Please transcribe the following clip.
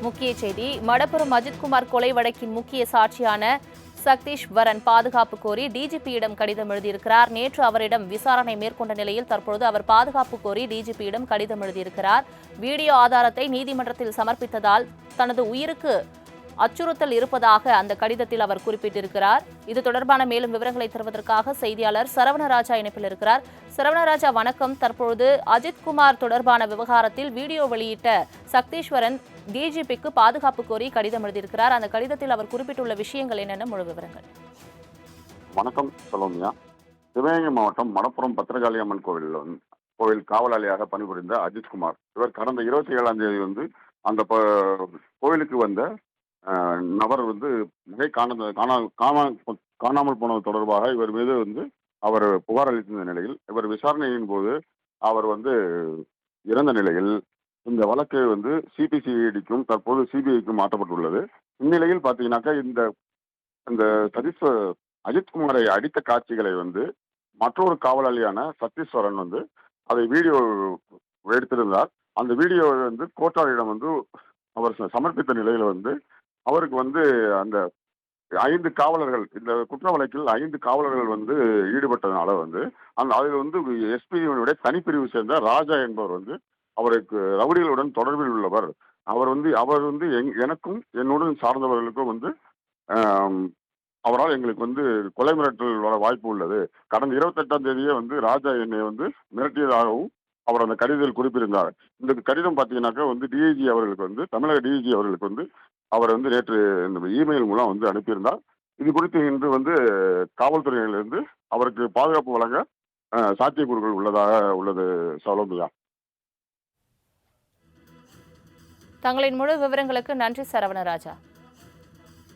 முக்கிய செய்தி. மடப்புரம் அஜித்குமார் கொலை வழக்கின் முக்கிய சாட்சியான சக்தீஷ் வரன் பாதுகாப்பு கோரி டிஜிபியிடம் கடிதம் எழுதியிருக்கிறார். நேற்று அவரிடம் விசாரணை மேற்கொண்ட நிலையில் தற்பொழுது அவர் பாதுகாப்பு கோரி டிஜிபியிடம் கடிதம் எழுதியிருக்கிறார். வீடியோ ஆதாரத்தை நீதிமன்றத்தில் சமர்ப்பித்ததால் தனது உயிருக்கு அச்சுறுத்தல் இருப்பதாக அந்த கடிதத்தில் அவர் குறிப்பிட்டிருக்கிறார். இது தொடர்பான மேலும் விவரங்களை தருவதற்காக செய்தியாளர் சரவணராஜா இணைப்பில் இருக்கிறார். சரவணராஜா வணக்கம். தற்பொழுது அஜித்குமார் தொடர்பான விவகாரத்தில் வீடியோ வெளியிட்ட சக்தீஸ்வரன் டிஜிபிக்கு பாதுகாப்பு கோரி கடிதம் எழுதியிருக்கிறார். அந்த கடிதத்தில் அவர் குறிப்பிட்டுள்ள விஷயங்கள் என்னென்ன? முழு விவரங்கள். வணக்கம் சலோமியா. சிவகங்கை மாவட்டம் மணப்புறம் பத்திரகாளி அம்மன் கோவில் கோவில் காவலாளியாக பணிபுரிந்த அஜித்குமார் இவர் கடந்த இருபத்தி ஏழாம் தேதி வந்து அந்த கோவிலுக்கு வந்த நபர் வந்து மிகை காண காணா காணா- காணாமல் போனது தொடர்பாக இவர் மீது வந்து அவர் புகார் அளித்திருந்த நிலையில் இவர் விசாரணையின் போது அவர் வந்து இறந்த நிலையில் இந்த வழக்கு வந்து சிபிசிஐடிக்கும் தற்போது சிபிஐக்கும் மாற்றப்பட்டுள்ளது. இந்நிலையில் பார்த்தீங்கன்னாக்கா இந்த இந்த சதீஷ் அஜித்குமாரை அடித்த காட்சிகளை வந்து மற்றொரு காவலாளியான சத்தீஸ்வரன் வந்து அதை வீடியோ எடுத்திருந்தார். அந்த வீடியோவை வந்து கோட்டாரியிடம் வந்து அவர் ச- சமர்ப்பித்த நிலையில் வந்து அவருக்கு வந்து அந்த ஐந்து காவலர்கள் இந்த குற்ற வழக்கில் ஐந்து காவலர்கள் வந்து ஈடுபட்டதுனால வந்து அந்த அதில் வந்து எஸ்பியினுடைய தனிப்பிரிவு சேர்ந்த ராஜா என்பவர் வந்து அவருக்கு ரவுடிகளுடன் தொடர்பில் உள்ளவர். அவர் வந்து அவர் வந்து எங் எனக்கும் என்னுடன் சார்ந்தவர்களுக்கும் வந்து அவரால் எங்களுக்கு வந்து கொலை மிரட்டல் வர வாய்ப்பு உள்ளது. கடந்த இருபத்தெட்டாம் தேதியே வந்து ராஜா என்னை வந்து மிரட்டியதாகவும் அவர் அந்த கடிதத்தில் குறிப்பிருந்தார் இந்த கடிதம் பார்த்தீங்கன்னாக்கா வந்து டிஐஜி அவர்களுக்கு வந்து தமிழக டிஐஜி அவர்களுக்கு வந்து அவர் வந்து நேற்று இந்த இமெயில் மூலம் வந்து அனுப்பியிருந்தார். இது குறித்து இன்று வந்து காவல்துறையிலிருந்து அவருக்கு பாதுகாப்பு வழங்க சாத்தியக்கூறுகள் உள்ளதாக உள்ளது சௌலபியா. தங்களின் முழு விவரங்களுக்கு நன்றி சரவணராஜா